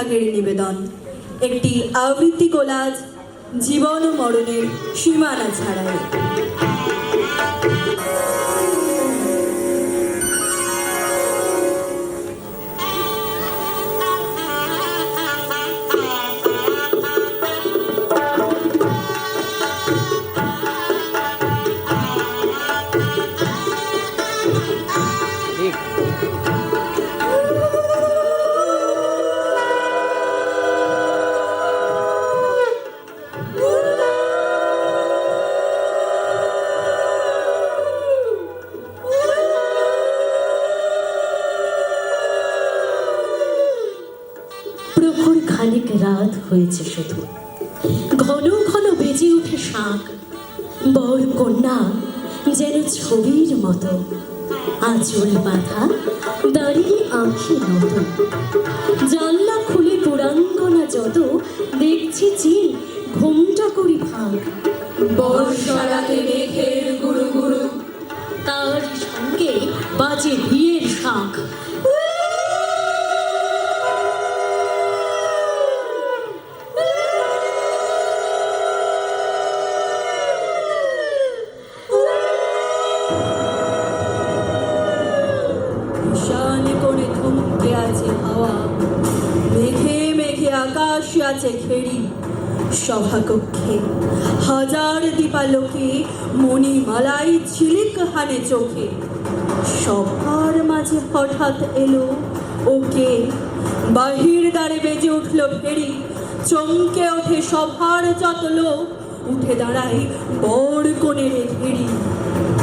বিভাগের নিবেদন। একটি আবৃত্তি কোলাজ জীবন ও মরণের সীমানা ছাড়াই। রাত হয়েছে শুধু। ঘন ঘন বেজে ওঠে শাঁখ। বর কন্যা যেন ছবির মতো। আঁচল বাঁধা দাঁড়িয়ে আঁখি নত। জানলা খুলে পুরাঙ্গনা যত, দেখছি চিন ঘুমটা করি ভাগ। বর্ষারাতে মেঘের গুরু গুরু তার সঙ্গে বাজে বিয়ের শাঁখ। ঝিলিক চোখে। সবার মাঝে হঠাৎ এলো ওকে। বাহির দ্বারে বেজে উঠল ফেরি। চমকে ওঠে সভার যত লোক। উঠে দাঁড়ায় বড় কোণের ফেরি।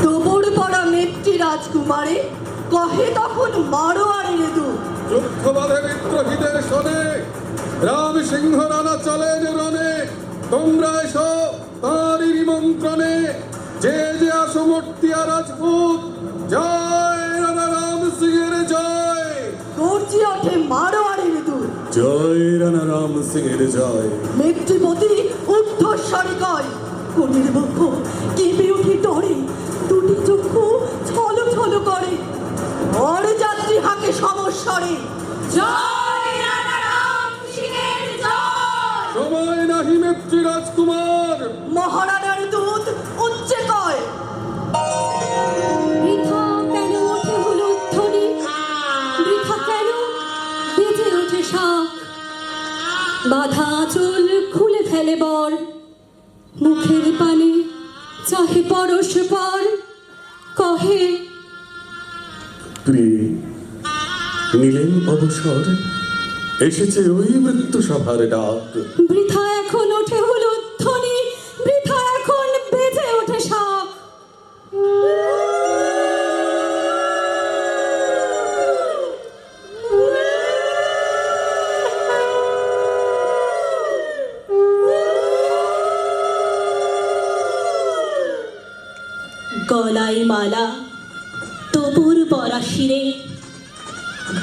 তোমর পড়া মেট্রি রাজকুমারে, কহে তখন মারো আর রেদু যুদ্ধবাদে বিদ্রোহীদের শোনে। রাম সিংহ রানা রনে তোমরা এসো তাঁরই নিমন্ত্রণে। যে যে রাজপুত। জয় রাম সিংহের জয়। গর্জি ওঠে জয় রানা রাম সিংহের জয়। মেট্রিপতি ঊর্ধ্বস্বরে কয় কোনের বক্ষ কেঁপে উঠে ডরে দুটি চক্ষু ছলো ছলো করে। বর যাত্রী হাকে সমস্বরে জয় রাজা রাম সিংহের জয়! সময় নাহি মেত্রী রাজকুমার। মহারানার বাধা চুল খুলে ফেলে বর। মুখের পানে চাহে পরশ পর কহে প্রিয়ে নিলেন অবসর এসেছে ওই মৃত্যু সভার ডাক। বৃথা তবুর পরা শিরে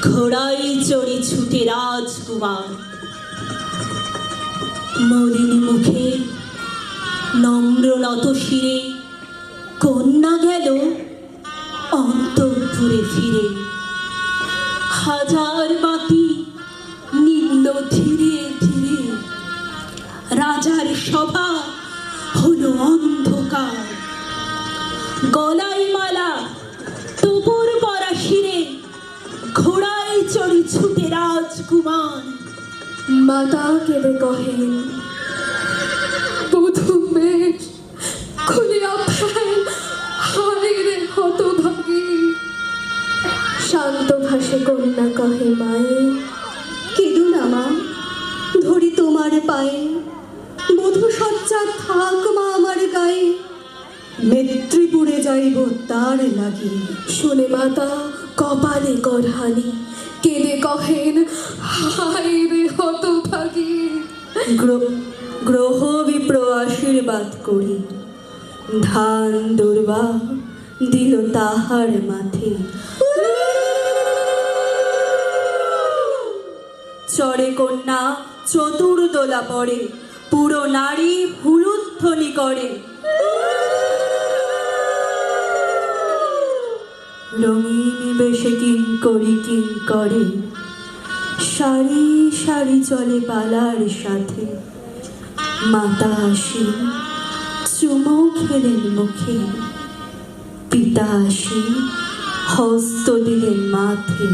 ঘোড়ায় চড়ে ছুটে রাজকুমার। মলিনী মুখে নম্র নত শিরে কন্যা গেল অন্তঃপুরে ফিরে। হাজার বাতি নিম্ন ধীরে ধীরে রাজার সভা হলো অন্ধকার। গলায় মালা রাজকুমার মাতা কেঁদে কহেন। প্রথম মেঘ খুলিয়া ফেল হায় রে হতভাগী। শান্ত ভাষে কন্যা কহে মায়ে কেঁদু না মা ধরি তোমার পায়ে। বধূ সজ্জা থাক মা আমার গায়ে নেত্রীপুরে যাইব তার লাগি। শুনে মাতা কপালে করহানি কেঁদে কহেন, হায় রে হতভাগী। গ্র- গ্রহ বিপ্র আশীর্বাদ করি। ধান দুর্বা দিল তাহার মাথে। চরে কন্যা চতুর্দোলা পড়ে, পুরো নারী হুলুধ্বনি করে। রঙিন বেশে কিং করি কিং করে। সারি সারি চলে পালার সাথে। মাতা আসি, চুমো খেলেন মুখে। পিতা আসি, হস্ত দিলেন মাথে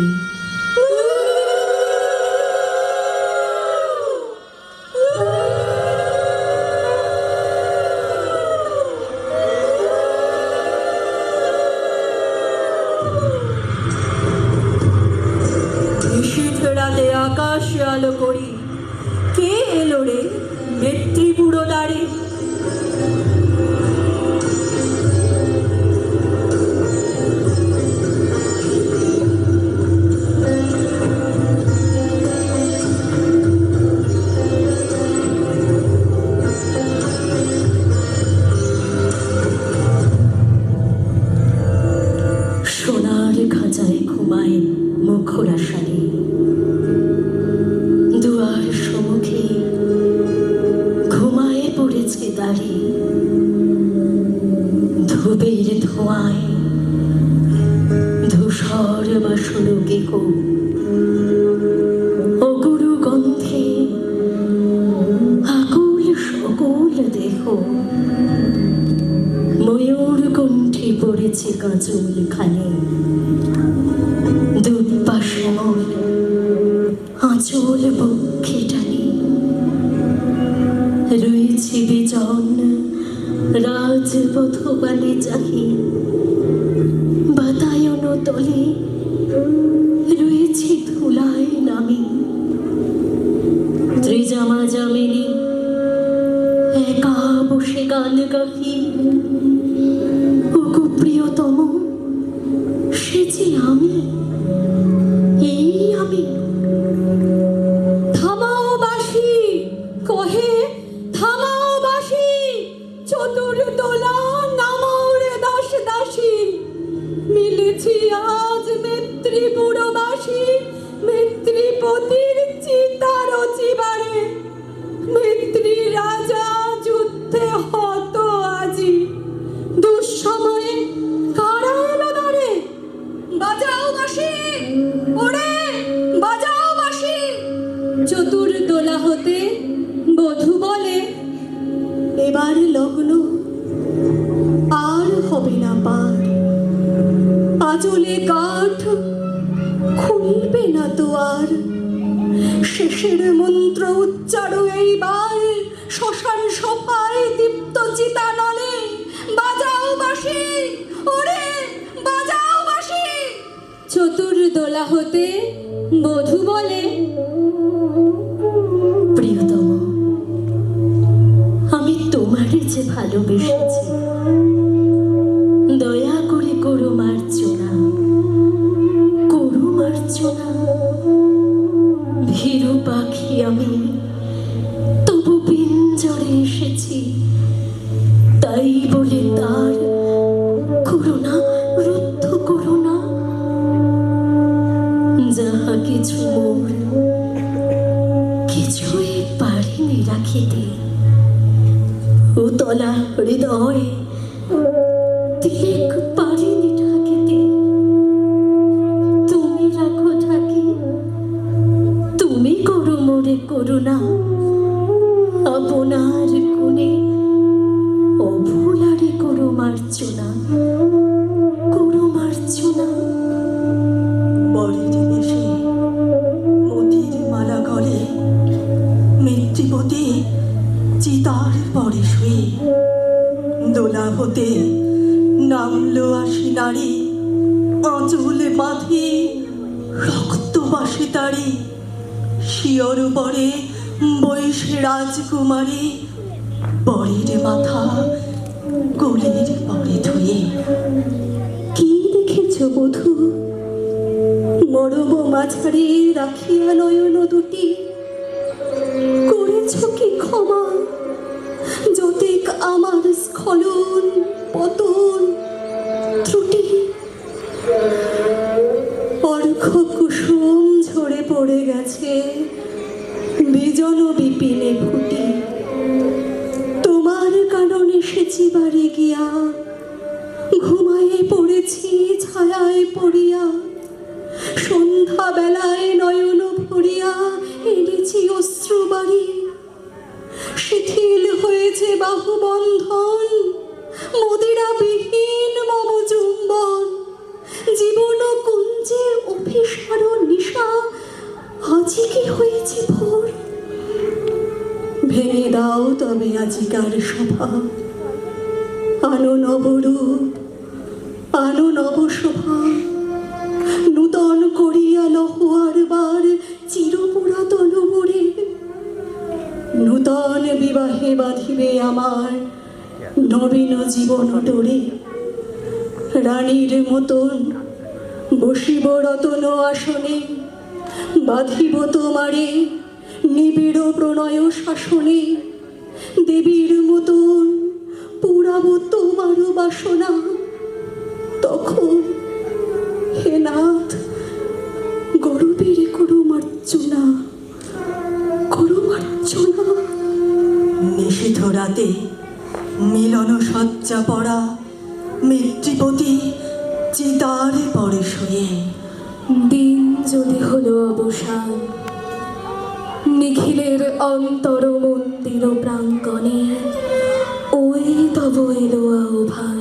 ময়ূর কণ্ঠে পড়েছে গজল খানে দুপাশে মোর আঁচল পক্ষে টানে। রয়েছে বিজন রাজপথ বানে চাহি বাতায়ন তলে पे করুণা বরের মাথা গোলের পরে ধুয়ে। কি দেখেছ বধু? মরম মাঝারে রাখিয়া নয়ন দুটি। করেছ কি ক্ষমা? আমার স্খলন, পতন, ত্রুটি। অর্ঘ কুসুম ঝরে পড়ে গেছে, বিজন বিপিনে ফুটি। 잊어버리기야 বিবাহে বাঁধিবে আমার নবীন জীবন ডোরে রানীর মতন বসিব রতন আসনে, বাঁধিব তোমারে নিবিড় প্রণয় শাসনে। দেবীর মতন পুরাব তোমার বাসনা, তখন মিলন সজ্জা পড়া মৃত্যুপতি চিতারে পড়ে শুয়ে। দিন যদি হলো অবসান, নিখিলের অন্তর মন্দির প্রাঙ্গণে, ওই তব এলো আহ্বান।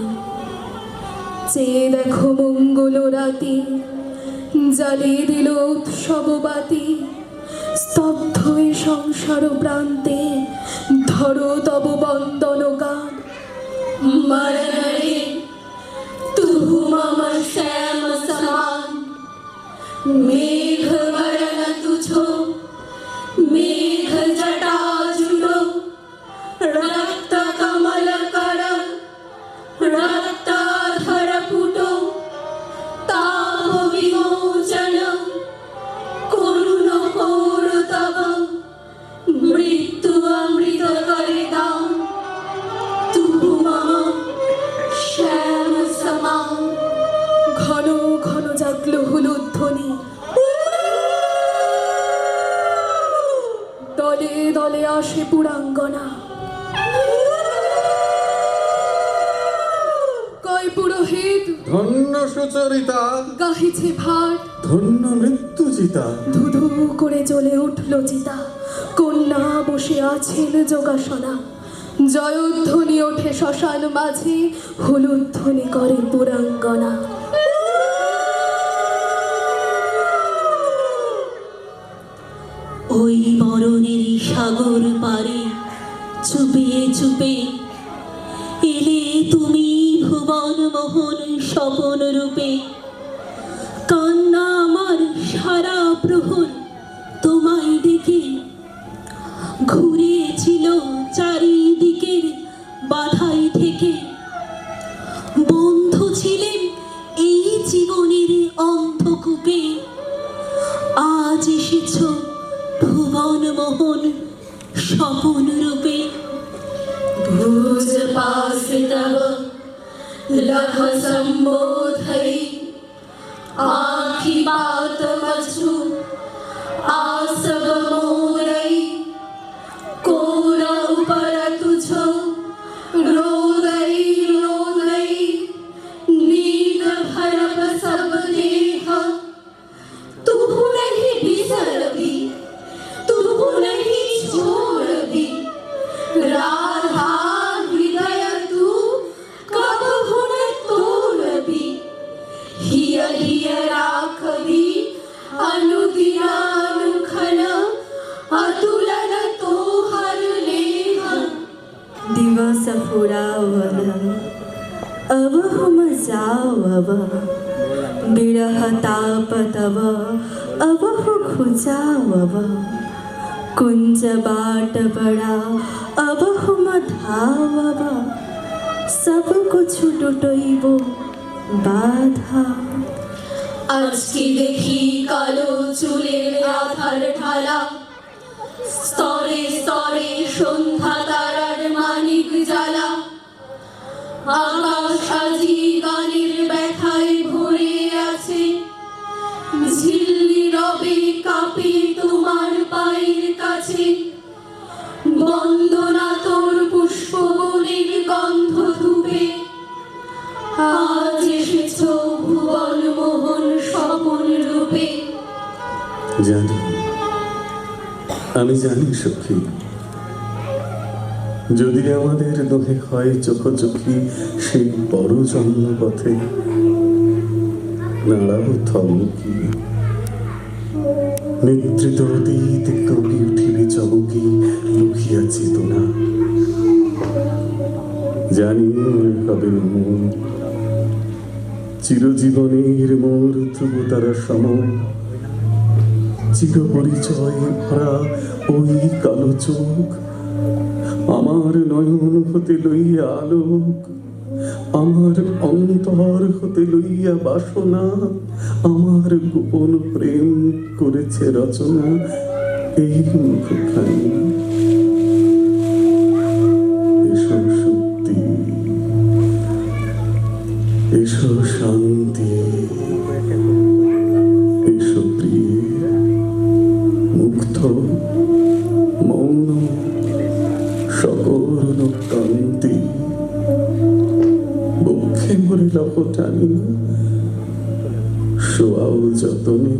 চেয়ে দেখো মঙ্গল রাতি, জ্বালিয়ে দিল উৎসব বাতি, স্তব্ধ সংসার প্রান্তে ধরো তব বন্দন গান। মরণে শ্যাম সমান। মেঘ দলে দলে আসে পুরাঙ্গনা। কয় পুরোহিত? ধন্য সুচরিতা। গাহিছে ভাট। ধন্য মৃত্যুচিতা ধুধু করে জ্বলে উঠল চিতা। কন্যা বসে আছেন যোগাসনা। জয়ধ্বনি ওঠে শ্মশান মাঝে হলুদ ধ্বনি করে পুরাঙ্গনা। ওই মরণের সাগর পারে চুপে চুপে এলে তুমি ভুবন মোহন স্বপন রূপে। কান্না আমার সারা প্রহর তোমায় দেখে। ঘুরেছিল চারিদিকের বাধাই থেকে বন্ধু ছিলেন এই জীবনের অন্ধকূপে। মোহন স্বপন রূপে ভুজ পাশে তব লভ সম্বোধই আ दिवस फुरावल अब हम जावव बिरह ताप तव अब हो खुजावव कुंज बाट बड़ा अब हम धावव सब कुछ लुटइब बाधा আজকে দেখি কালো চুলের আধার ঢালা স্তরে স্তরে সন্ধ্যা আকাশ আজি গানের ব্যথায় ভরে আছে। ঝিল্লি রবে কাঁপে তোমার পায়ের কাছে। বন্দনা তোর গন্ধ ধুবে। আজ এসেছ ভুবন মোহন স্বপন রূপে। আমি জানি সখী যদি আমাদের নহে হয় চোখোচোখি সেই বড় জন্মপথে নাড়াবো থমকি। নিদ্রিত অতীত কবি উঠিবে চমকি, লুকিয়া চেতনা। জানি মনে হবে মন। চিরজীবনের মোর ধ্রুব তারা সম। চির পরিচয় ভরা ওই কালো চোখ। আমার নয়ন হতে লইয়া আলোক, আমার অন্তর হতে লইয়া বাসনা, আমার গোপন প্রেম করেছে রচনা, এই মুখখানি। যতনে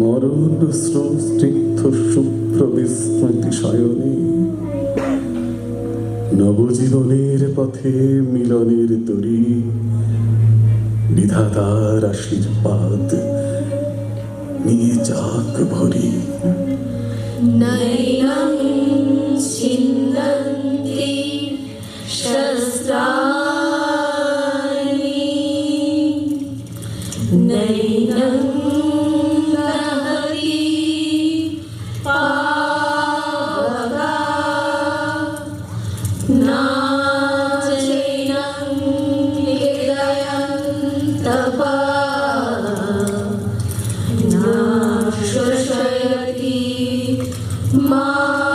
মরণ স্নিগ্ধ শুভ্র বিস্মৃতি শয়নে। নবজীবনের পথে মিলনের তরী বিধাতার আশীর্বাদ নিয়ে যাক ভরি। নৈনং ছিন্দন্তি শস্ত্রাণি Na Shoshayati Ma.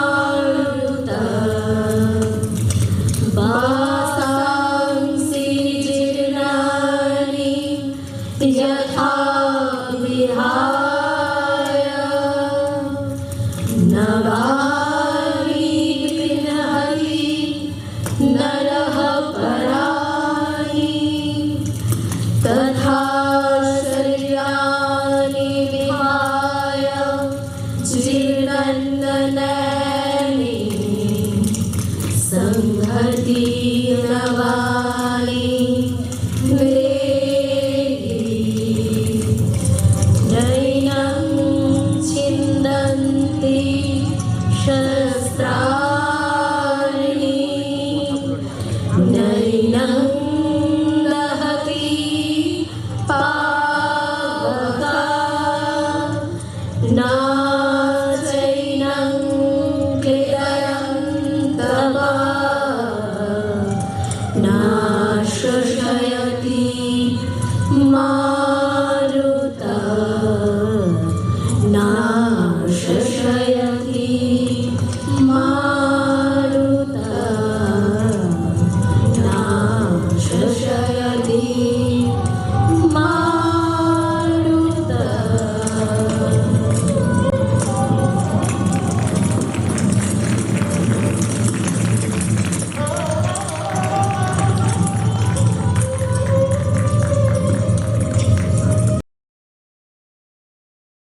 Thank.